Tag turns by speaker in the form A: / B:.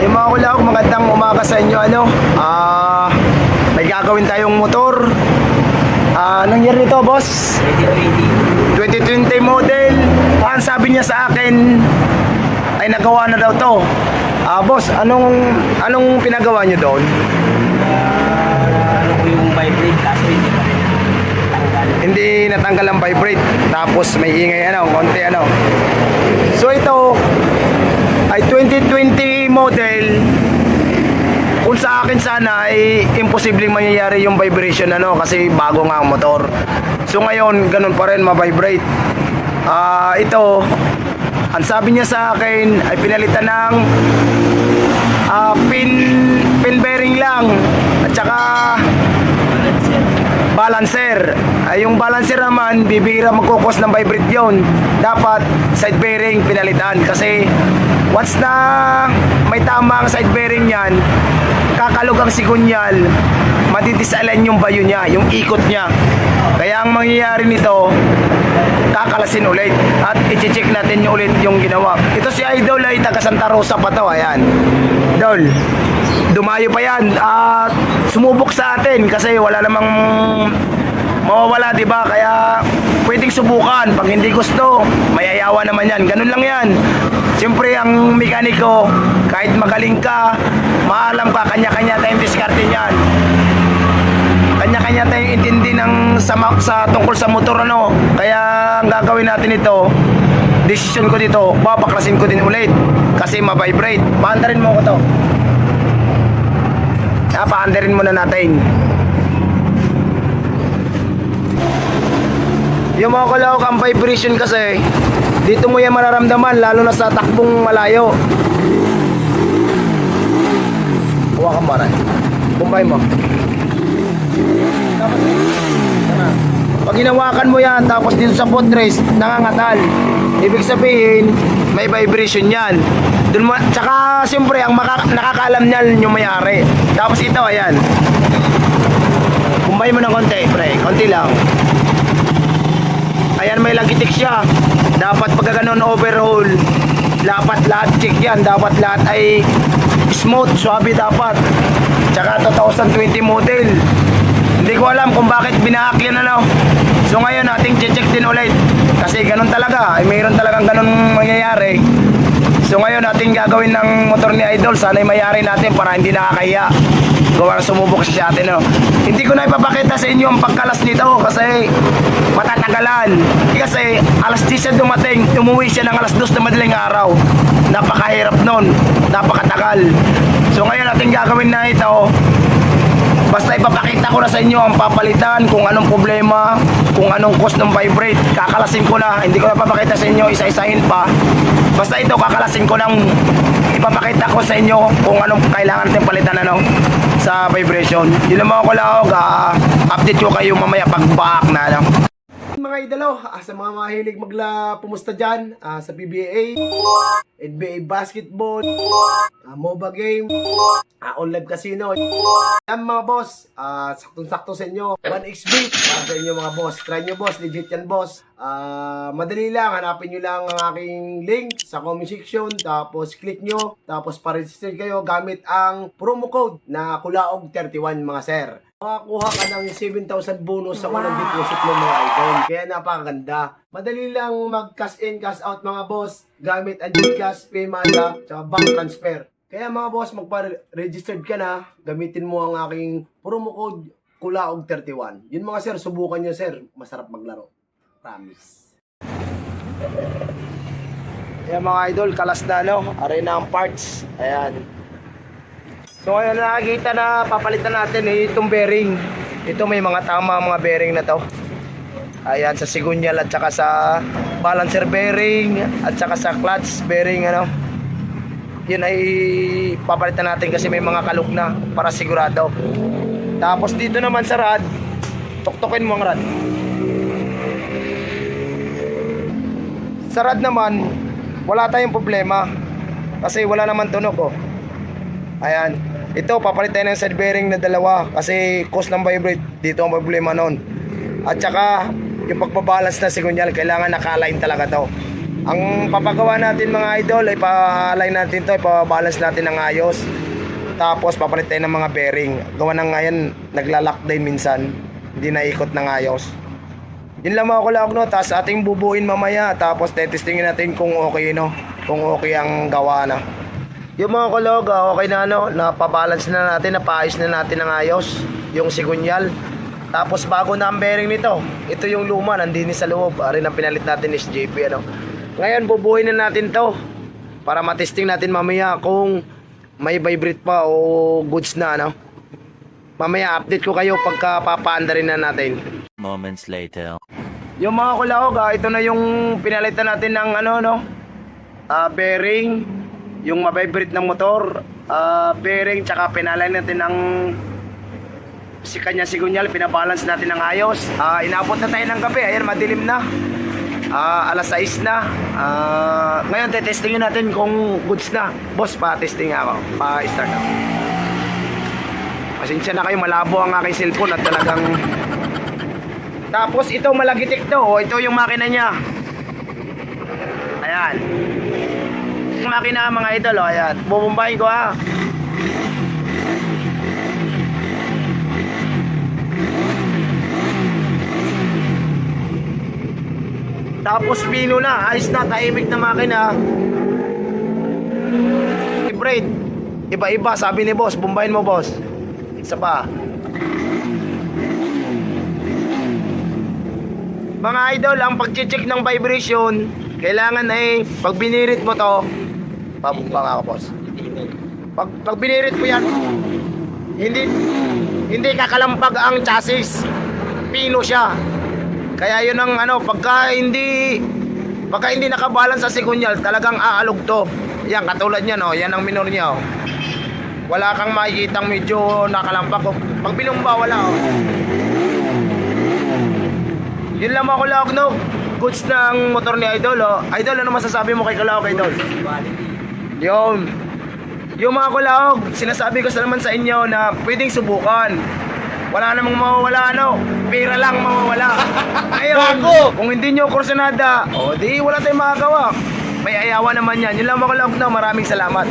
A: Ayun mga kulaw, magandang umaga sa inyo. Ano? Ah, may gagawin tayong motor. Ah, anong year nito, boss? 2020 model. Ah, ang sabi niya sa akin ay nagawa na daw to. Ah, boss, anong anong pinagawa niyo doon?
B: ano ko yung vibrate kaso hindi pa rin tanggal.
A: Hindi natanggal ang vibrate. Tapos may ingay ano, konti ano. So ito ay 2020 model. Kung sa akin sana ay imposibleng mangyayari yung vibration ano kasi bago nga ang motor. So ngayon ganun pa rin ma-vibrate. Ah, ito ang sabi niya sa akin ay pinalitan ng ah, pin pin bearing lang at saka balancer. Ay, yung balancer naman, bibira magkukos ng vibrate yun. Dapat side bearing pinalitan kasi once na may tama ang side bearing yan, kakalog ang sigunyal, madidisalan yung bayo niya, yung ikot niya. Kaya ang mangyayari nito, kakalasin ulit at i-check natin yung ulit yung ginawa. Ito si Idol ay taga Santa Rosa pa to, ayan. Idol, dumayo pa yan at sumubok sa atin kasi wala namang mawawala, di ba? Kaya pwedeng subukan. Pag hindi gusto, mayayawa naman yan. Ganun lang yan. Siyempre, ang mekaniko, kahit magaling ka, maalam ka, kanya-kanya tayong diskarte niyan. Kanya-kanya tayong intindi ng sa, sa tungkol sa motor, ano. Kaya ang gagawin natin ito, decision ko dito, babaklasin ko din ulit. Kasi ma-vibrate. Paandarin mo ko to. Ah, paandarin muna natin. Yung mga kalawak ang vibration kasi, dito mo yan mararamdaman, lalo na sa takbong malayo. Kuha ka maray. Kumbay mo. Pag ginawakan mo yan, tapos dito sa footrest, nangangatal. Ibig sabihin, may vibration yan. Dun mo, tsaka, siyempre, ang maka, nakakaalam niyan yung mayari. Tapos ito, ayan. Kumbay mo ng konti, pre. Konti lang. Ayan, may lagitik siya. Dapat pagka ganun overhaul, dapat lahat check yan. Dapat lahat ay smooth, swabe dapat. Tsaka 2020 model. Hindi ko alam kung bakit binaak yan ano. So ngayon ating check din ulit. Kasi ganun talaga, ay mayroon talagang ganun mangyayari. So ngayon ating gagawin ng motor ni Idol, sana'y mayari natin para hindi nakakahiya. Gawa na sumubok siya atin. No? Hindi ko na ipapakita sa inyo ang pagkalas nito kasi matatagalan. Kasi alas 10 siya dumating, umuwi siya ng alas 2 na madaling araw. Napakahirap nun, napakatagal. So ngayon ating gagawin na ito, Basta ipapakita ko na sa inyo ang papalitan, kung anong problema, kung anong cost ng vibrate. Kakalasin ko na, hindi ko na papakita sa inyo, isa-isahin pa. Basta ito, kakalasin ko lang, ipapakita ko sa inyo kung anong kailangan natin palitan ano, sa vibration. Yun lang mga kulao, update ko kayo mamaya pag back na. Ano. Mga idolo, ah, sa mga mahilig magla pumusta dyan ah, sa PBA, NBA basketball, ah, MOBA game, ah, online casino. Yan mga boss, ah, saktong-sakto sa inyo. 1xbit para sa inyo mga boss. Try nyo boss, legit yan boss. Ah, madali lang, hanapin nyo lang ang aking link sa comment section. Tapos click nyo, tapos pa-register kayo gamit ang promo code na Kulaog31 mga sir. Makakuha ka ng 7,000 bonus sa unang deposit mo mga idol. Kaya napakaganda. Madali lang mag-cash in, cash out mga boss gamit ang Gcash, Paymaya, tsaka bank transfer. Kaya mga boss, magpa-registered ka na, gamitin mo ang aking promo code KULAOG31. Yun mga sir, subukan nyo sir. Masarap maglaro. Promise. Ayan mga idol, kalas na no, arena ang parts. Ayan. So ngayon nakakita na papalitan natin eh, itong bearing. Ito may mga tama mga bearing na to. Ayan sa sigunyal at saka sa balancer bearing at saka sa clutch bearing ano. Yun ay papalitan natin kasi may mga kalug na para sigurado. Tapos dito naman sa rad, tuktukin mo ang rad. Sa rad naman, wala tayong problema. Kasi wala naman tunog oh. Ayan. Ito, papalit tayo ng side bearing na dalawa kasi cost ng vibrate. Dito ang problema nun. At saka, yung pagbabalance na sigunyal, kailangan naka-align talaga to. Ang papagawa natin mga idol ay pa-align natin to, ipa-balance natin ng ayos. Tapos papalit tayo ng mga bearing. Gawa ng ngayon, naglalak din minsan. Hindi naikot ng ayos. Yun lang mga kulak no, tapos ating bubuin mamaya. Tapos tetestingin natin kung okay no, kung okay ang gawa na. Yung mga kulog, ah, okay na ano, napabalance na natin, napaayos na natin ng ayos. Yung sigunyal. Tapos bago na ang bearing nito. Ito yung luma, nandini sa loob. Ari ang pinalit natin is JP ano. Ngayon bubuhin na natin to para matesting natin mamaya kung may vibrate pa o goods na ano. Mamaya update ko kayo pagka papaandarin na natin.
C: Moments later.
A: Yung mga kulahog, ah, ito na yung pinalitan natin ng ano no. Ah, bearing, yung mabibrate ng motor, ah, bearing tsaka pinalay natin ng si kanya sigunyal, pinabalance natin ng ayos. Ah, inabot na tayo ng gabi, ayan madilim na. Ah, alas 6 na. Ah, ngayon tetestingin natin kung goods na. Boss, pa-testing ako. Pa-start ako. Pasensya na kayo, malabo ang aking cellphone at talagang tapos ito malagitik to, oh. ito yung makina niya. Ayan. Yung makina mga idol, oh. ayan. Bubumbahin ko ha. Tapos pino na, ayos na, tahimik na makina. Vibrate. Iba-iba, sabi ni boss, bumbahin mo boss. Isa pa. Mga idol, ang pag-check ng vibration, kailangan ay pag binirit mo to, pabumba ako boss. Pag, pag binirit mo yan, hindi hindi kakalampag ang chassis. Pino siya. Kaya yun ang ano, pagka hindi pagka hindi nakabalance sa sigunyal, talagang aalog to. Yan, katulad niya no, yan ang minor niya oh. Wala kang makikitang medyo nakalampag. oh. Pag binumba, wala oh. Yun lang mga kulawag no. Goods ng motor ni Idol oh. Idol, ano masasabi mo kay kulawag Idol? Yun. Yung mga kulawag, sinasabi ko sa naman sa inyo na pwedeng subukan. Wala namang mawawala ano. Pera lang mawawala. Ngayon, kung hindi nyo kursunada, o di wala tayong makagawa. May ayawa naman yan. Yun lang mga kulawag no. Maraming salamat.